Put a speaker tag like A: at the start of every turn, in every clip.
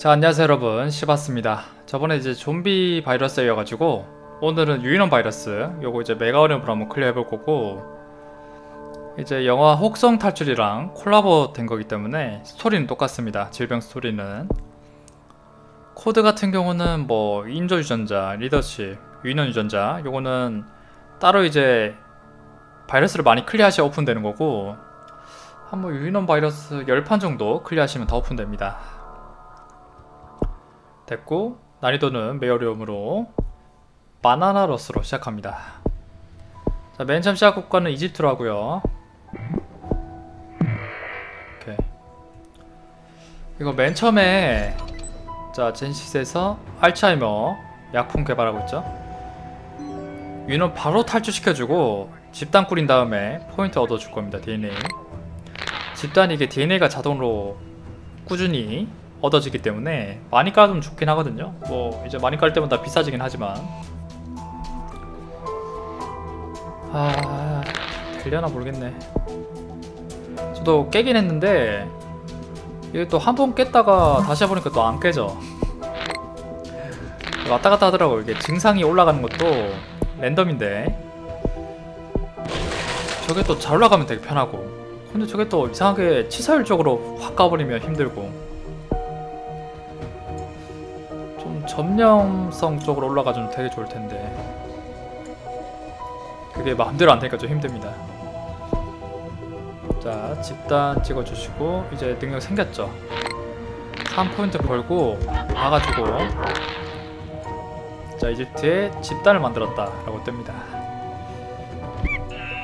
A: 자 안녕하세요 여러분. 시바스입니다. 저번에 이제 좀비 바이러스여가지고 오늘은 유인원 바이러스. 요거 이제 메가어렴으로 한번 클리어 해볼 거고 이제 영화 혹성 탈출이랑 콜라보 된 거기 때문에 스토리는 똑같습니다. 질병 스토리는. 코드 같은 경우는 뭐 인조 유전자, 리더십, 유인원 유전자 요거는 따로 이제 바이러스를 많이 클리어하셔야 오픈되는 거고 한번 유인원 바이러스 10판 정도 클리어하시면 다 오픈됩니다 됐고 난이도는 메어리움으로 바나나 러스로 시작합니다. 자, 맨 처음 시작 국가는 이집트로 하고요. 이거 맨 처음에 자 젠시스에서 알츠하이머 약품 개발하고 있죠. 유는 바로 탈출시켜주고 집단 꾸린 다음에 포인트 얻어줄 겁니다. DNA. 집단이 이게 DNA가 자동으로 꾸준히 얻어지기 때문에 많이 깔면 좋긴 하거든요. 뭐 이제 많이 깔 때마다 비싸지긴 하지만 아 되려나 모르겠네. 저도 깨긴 했는데 이게 또 한 번 깼다가 다시 해보니까 또 안 깨져. 왔다 갔다 하더라고 이게 증상이 올라가는 것도 랜덤인데 저게 또 잘 올라가면 되게 편하고 근데 저게 또 이상하게 치사율적으로 확 가버리면 힘들고 점령성 쪽으로 올라가주면 되게 좋을 텐데 그게 마음대로 안 되니까 좀 힘듭니다. 자 집단 찍어주시고 이제 능력 생겼죠. 3포인트 벌고 봐가지고 자 이집트에 집단을 만들었다 라고 뜹니다.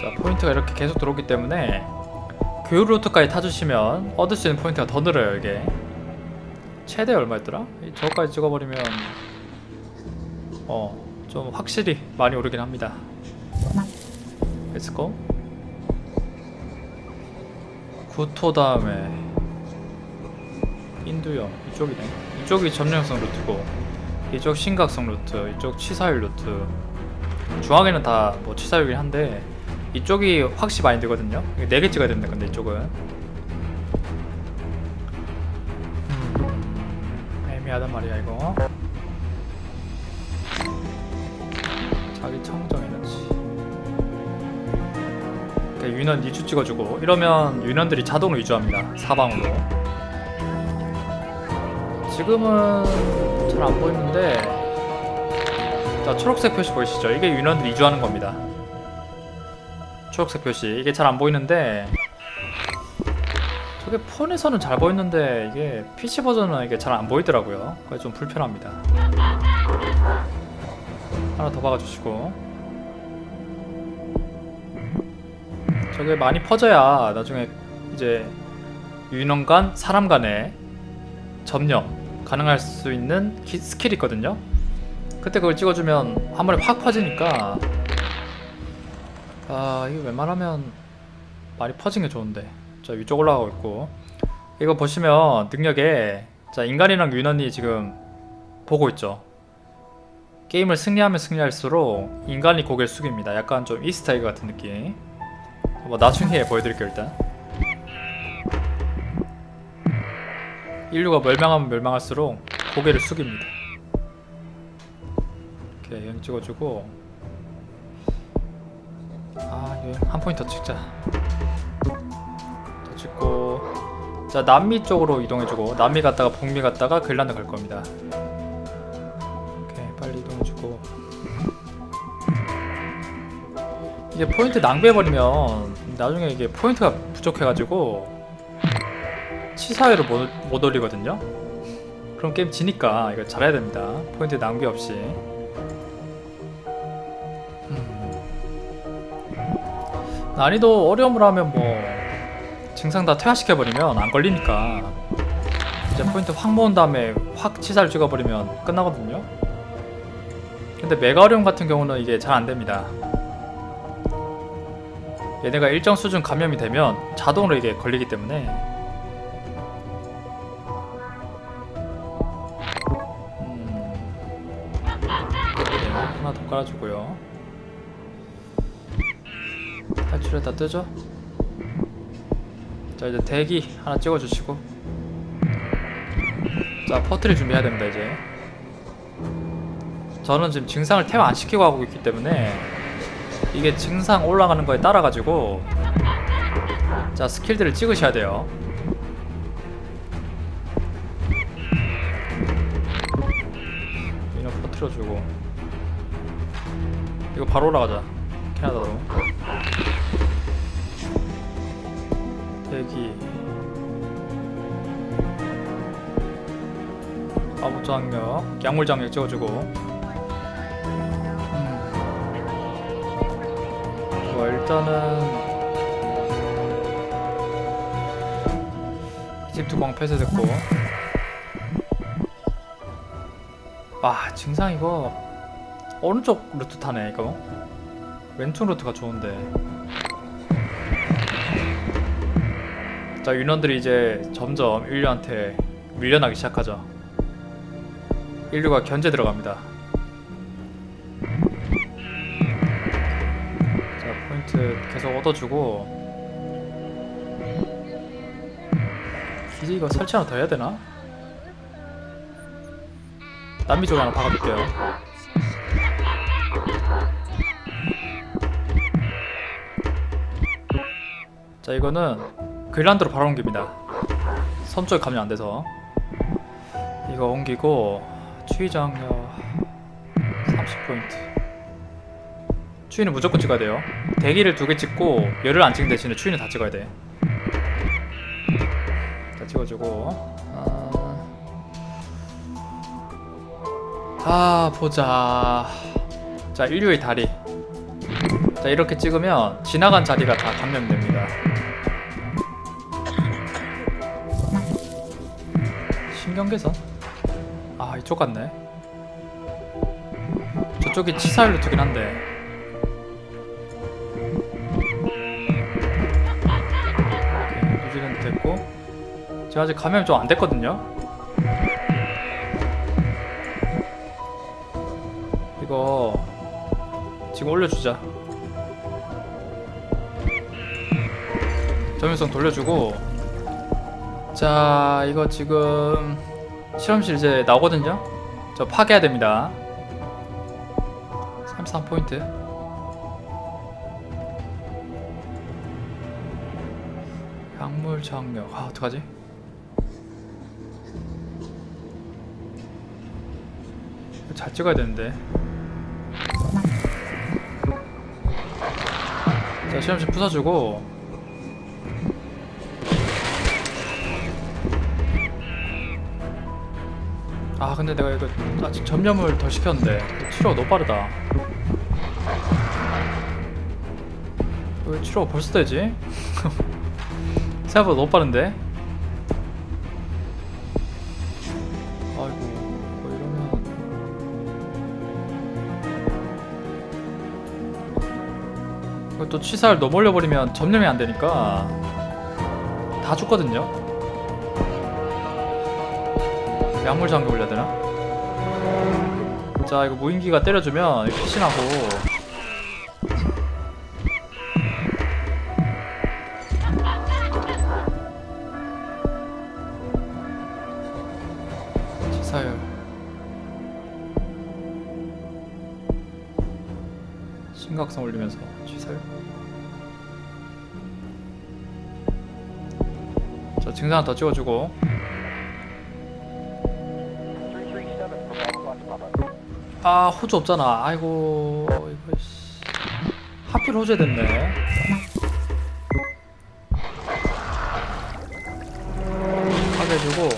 A: 자 포인트가 이렇게 계속 들어오기 때문에 교육 루트까지 타주시면 얻을 수 있는 포인트가 더 늘어요 이게. 최대 얼마였더라? 이 저거까지 찍어버리면 어 좀 확실히 많이 오르긴 합니다. 렛츠고 구토 다음에 인두염 이쪽이네. 이쪽이 점령성 루트고 이쪽 심각성 루트, 이쪽 치사율 루트. 중앙에는 다 뭐 치사율이긴 한데 이쪽이 확실히 많이 들거든요. 4개 찍어야 됩니다. 근데 이쪽은 애매하단 말이야 이거. 자기 청정 에너지. 이렇게 유인원 2주 찍어주고. 이러면 유인원들이 자동으로 위주합니다 사방으로. 지금은 잘 안 보이는데 자 초록색 표시 보이시죠? 이게 유인원들이 위주하는 겁니다. 초록색 표시. 이게 잘 안 보이는데 저게 폰에서는 잘 보였는데 이게 PC 버전은 이게 잘 안 보이더라고요. 그래서 좀 불편합니다. 하나 더 박아주시고 저게 많이 퍼져야 나중에 이제 유인원 간 사람 간의 점령 가능할 수 있는 키- 스킬이 있거든요. 그때 그걸 찍어주면 한 번에 확 퍼지니까 아 이거 웬만하면 많이 퍼진 게 좋은데 자 위쪽 올라가고 있고. 이거 보시면 능력에 자 인간이랑 유인원이 지금 보고 있죠. 게임을 승리하면 승리할수록 인간이 고개를 숙입니다. 약간 좀 이스타에그 같은 느낌. 뭐 나중에 보여드릴게요 일단. 인류가 멸망하면 멸망할수록 고개를 숙입니다. 이렇게 여행 찍어주고. 아 여행 한 포인트 더 찍자 자 남미 쪽으로 이동해주고 남미 갔다가 북미 갔다가 글란드 갈 겁니다. 오케이 빨리 이동해주고. 이게 포인트 낭비해버리면 나중에 이게 포인트가 부족해가지고 못, 못 올리거든요? 그럼 게임 지니까 이거 잘해야 됩니다. 포인트 낭비 없이. 음. 난이도 어려움으로 하면 뭐 증상 다 퇴화시켜버리면 안 걸리니까. 이제 포인트 확 모은 다음에 확 치사를 찍어버리면 끝나거든요. 근데 메가 어려움 같은 경우는 이게 잘 안됩니다. 얘네가 일정 수준 감염이 되면 자동으로 이게 걸리기 때문에. 음... 네, 하나 더 깔아주고요. 탈출했다 뜨죠? 자 이제 대기 하나 찍어주시고. 자 퍼트리 준비해야 됩니다 이제. 저는 지금 증상을 태워 안 시키고 하고 있기 때문에 이게 증상 올라가는 거에 따라 가지고 자 스킬들을 찍으셔야 돼요. 이거 퍼트려주고. 이거 바로 올라가자. 캐나다로 대기. 아부 장력 약물 장력 찍어주고. 음. 좋아 일단은 광 폐쇄됐고. 와 증상 이거 오른쪽 루트 타네 이거? 왼쪽 루트가 좋은데 자 윤원들이 이제 점점 인류한테 밀려나기 시작하죠. 인류가 견제 들어갑니다. 자 포인트 계속 얻어주고. 기지 이거 설치 하나 더 해야 되나? 남미 쪽에 하나 박아둘게요. 자 이거는 그린란드로 바로 옮깁니다. 섬 쪽에 가면 안 돼서. 이거 옮기고 추위장력 30포인트. 추위는 무조건 찍어야 돼요. 대기를 두 개 찍고 열을 안 찍는 대신에 추위는 다 찍어야 돼. 자, 찍어주고. 아... 아 보자. 자 인류의 다리. 자 이렇게 찍으면 지나간 자리가 다 감염됩니다 경계선? 아 이쪽 같네. 저쪽이 치사율 루트긴 한데. 오케이, 뉴질랜드 됐고. 제가 아직 감염이 좀 안 됐거든요. 이거 지금 올려주자. 점유성 돌려주고. 자 이거 지금 실험실 이제 나오거든요. 저 파괴해야 됩니다. 33포인트. 약물 저항력. 아 어떡하지? 잘 찍어야 되는데. 자 실험실 부숴주고 근데 내가 이거 아직 점령을 더 시켰는데 치료가 너무 빠르다 왜 치료가 벌써 되지? 생각보다 너무 빠른데? 아이고 뭐 이러면 이거 또 취사를 너무 올려버리면 점령이 안 되니까 다 죽거든요 약물 장벽 올려야 되나? 자 이거 무인기가 때려주면 피신하고. 치사율 심각성 올리면서 치사율 자 증상 더 찍어주고 아 호주 없잖아. 아이고 이거 씨. 하필 호주에 됐네. 파괴해주고.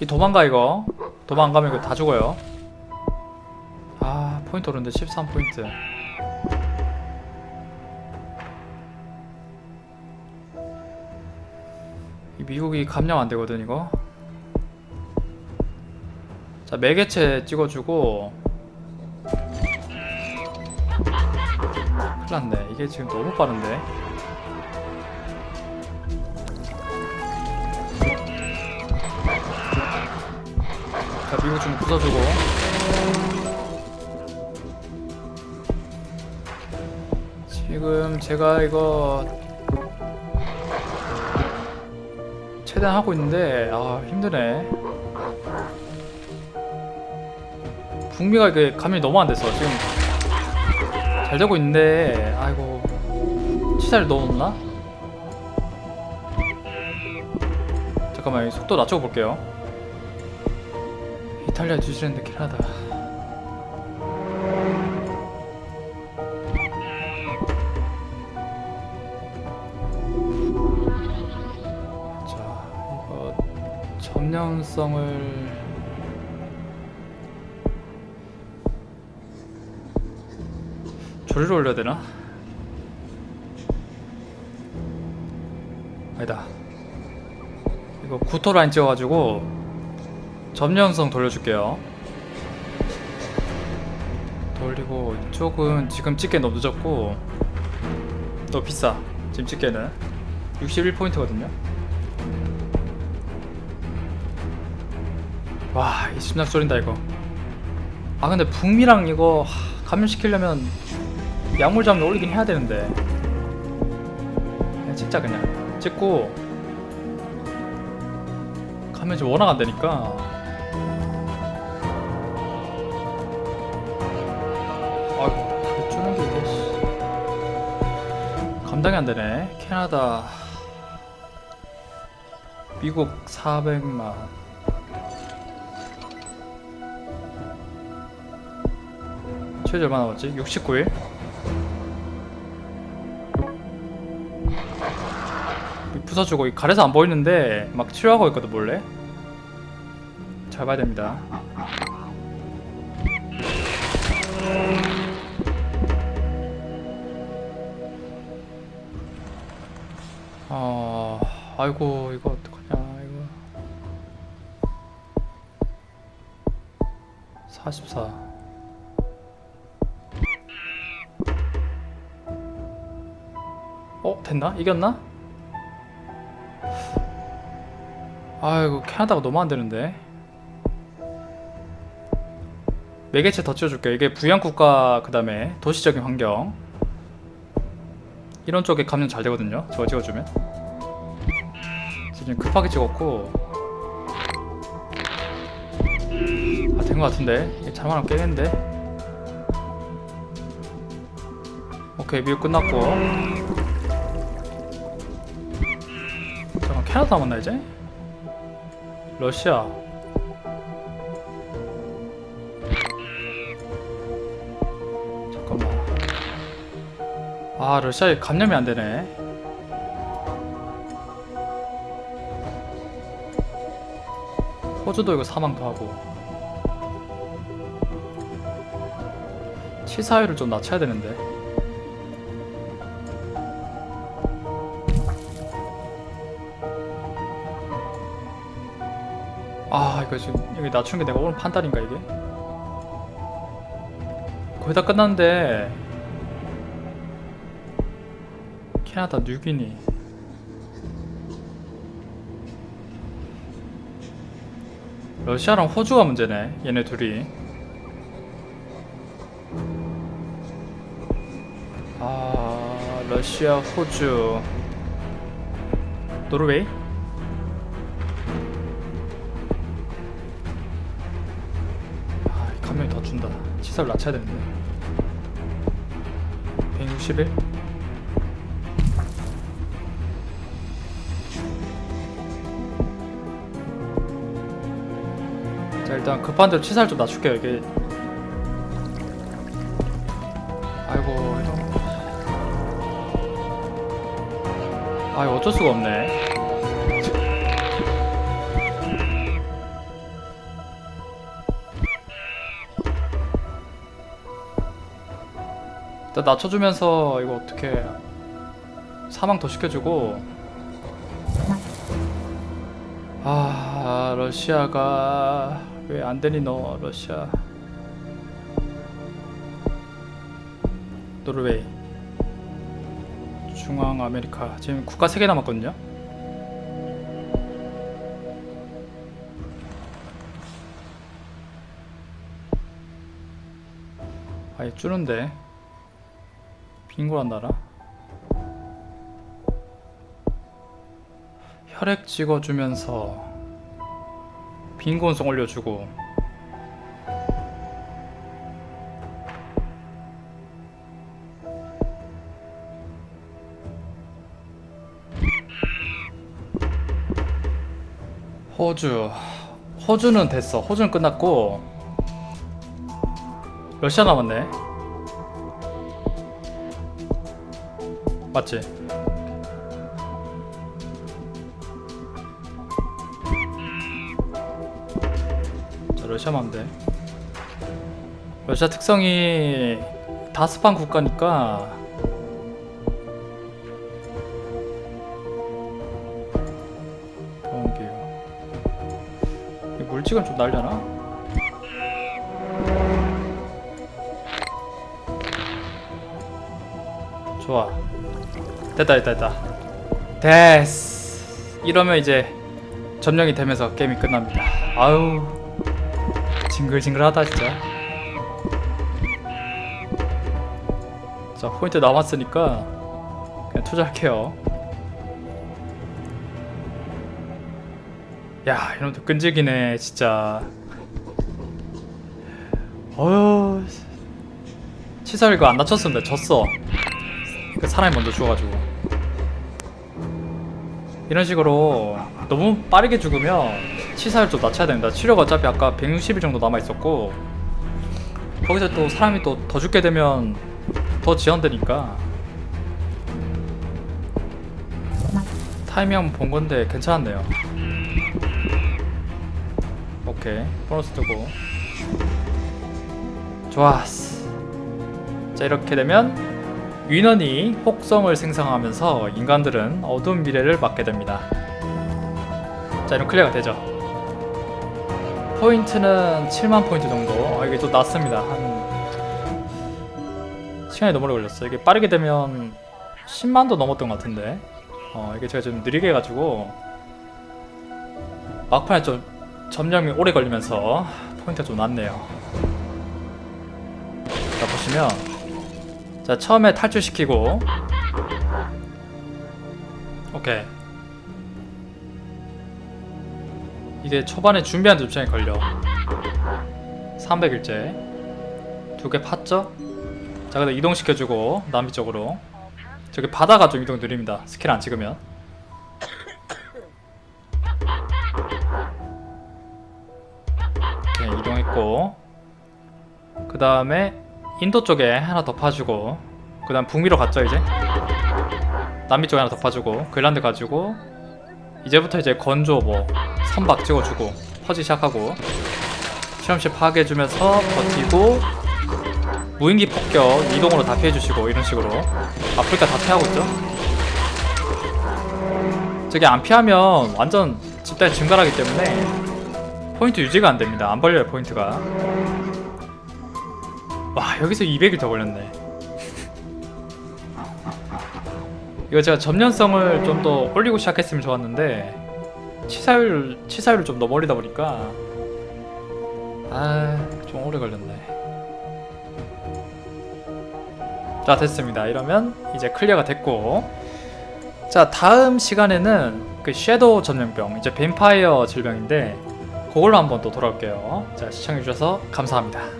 A: 이 도망가 이거. 도망가면 이거 다 죽어요. 아 포인트 오른데 13포인트. 이 미국이 감량 안 되거든 이거. 자 매개체 찍어주고 큰일 났네. 이게 지금 너무 빠른데? 자 미국 좀 부숴주고. 지금 제가 이거 최대한 하고 있는데 아 힘드네. 북미가 이게 감이 너무 안 돼서 지금 잘 되고 있는데 아이고 치사를 넣어놓나? 잠깐만 이 속도 낮춰 볼게요 이탈리아 뉴질랜드 캐나다 자 이거 점령성을 조리를 올려야 되나? 아니다. 이거 구토 라인 찍어가지고 점령성 돌려줄게요. 돌리고 이쪽은 지금 찍기 너무 늦었고 너무 비싸. 지금 찍기에는 61포인트거든요. 와이 심장 쏠린다 이거. 아 근데 북미랑 이거 하, 감염시키려면 약물 장면 올리긴 해야 되는데 찍자 그냥 찍고 감염이 워낙 안 되니까 아이고 주는 게 이게 씨. 감당이 안 되네 캐나다 미국 400만 최저 얼마 남았지? 69일? 주고 이 가래서 안 보이는데 막 치료하고 있거든 몰래 잘 봐야 됩니다 어... 아이고 이거 어떡하냐 이거 44 어? 됐나? 이겼나? 아이고 캐나다가 너무 안 되는데. 매개체 더 찍어줄게요. 이게 부양국가 그 다음에 도시적인 환경. 이런 쪽에 감염 잘 되거든요. 저거 찍어주면. 지금 급하게 찍었고. 아 된 것 같은데. 이게 잘못하면 깨는데. 오케이 미국 끝났고. 잠깐 캐나다 남았나 이제? 러시아. 잠깐만. 아 러시아에 감염이 안 되네. 호주도 이거 사망도 하고. 치사율을 좀 낮춰야 되는데 아 이거 지금 여기 낮춘 게 내가 오늘 판단인가 이게? 거의 다 끝났는데. 캐나다 뉴기니. 러시아랑 호주가 문제네 얘네 둘이. 아 러시아 호주. 노르웨이 감염이 더 준다. 치사를 낮춰야 되는데. 161? 자, 일단 급한 대로 치사를 좀 낮출게요, 이게. 아이고, 이런. 아, 어쩔 수가 없네. 일단 낮춰주면서 이거 어떻게 사망 더 시켜주고. 아 러시아가 왜 안 되니 너 러시아? 노르웨이. 중앙 아메리카. 지금 국가 3개 남았거든요. 아예 줄은데 빙고란 나라? 혈액 찍어주면서 빈곤성 올려주고. 호주. 호주는 됐어. 호주는 끝났고. 몇 시간 남았네. 맞지? 자 러시아만 돼 러시아 특성이 다스판 국가니까 이 물지금 좀 날려나? 좋아 됐다 됐다 됐다. 됐어 이러면 이제 점령이 되면서 게임이 끝납니다. 아우 징글징글하다 진짜. 자 포인트 남았으니까 그냥 투자할게요. 야 이놈들 끈질기네 진짜. 어휴 치사를 이거 안 다쳤으면 졌어 그 사람이 먼저 죽어가지고. 이런 식으로 너무 빠르게 죽으면 치사를 좀 낮춰야 됩니다. 치료가 어차피 아까 160일 정도 남아있었고 거기서 또 사람이 또 더 죽게 되면 더 지연되니까. 타이밍 본 건데 괜찮았네요. 오케이. 보너스 뜨고. 좋았어. 자 이렇게 되면 위넌이 혹성을 생성하면서 인간들은 어두운 미래를 맞게 됩니다. 자 이런 클리어가 되죠? 포인트는 7만 포인트 정도. 아, 이게 좀 낮습니다. 한 시간이 너무 오래 걸렸어 이게 빠르게 되면 10만도 넘었던 것 같은데. 어 이게 제가 좀 느리게 해가지고 막판에 좀 점령이 오래 걸리면서 포인트가 좀 낮네요. 자 보시면 자 처음에 탈출시키고. 오케이. 이게 초반에 준비하는 시간이 걸려. 300일째 두 개 팠죠? 자 그다음 이동시켜주고 남비 쪽으로. 저기 바다가 좀 이동 느립니다. 스킬 안 찍으면. 이렇게 이동했고. 그 다음에 인도 쪽에 하나 더 파주고 그 다음 북미로 갔죠 이제? 남미 쪽에 하나 더 파주고 그랜드 가지고 이제부터 이제 건조 뭐 선박 찍어주고 퍼지 시작하고 실험실 파괴해주면서 버티고 무인기 폭격 이동으로 다 피해주시고 이런 식으로 아프리카 다 피하고 있죠? 저게 안 피하면 완전 집단이 증가하기 때문에 포인트 유지가 안 됩니다. 안 벌려요 포인트가 와 여기서 200일 더 걸렸네. 이거 제가 점련성을 좀 더 올리고 시작했으면 좋았는데 치사율 치사율을 좀 너무 올리다 보니까 아 좀 오래 걸렸네. 자 됐습니다. 이러면 이제 클리어가 됐고. 자 다음 시간에는 그 섀도우 전염병 이제 뱀파이어 질병인데 그걸로 한번 또 돌아올게요. 자 시청해주셔서 감사합니다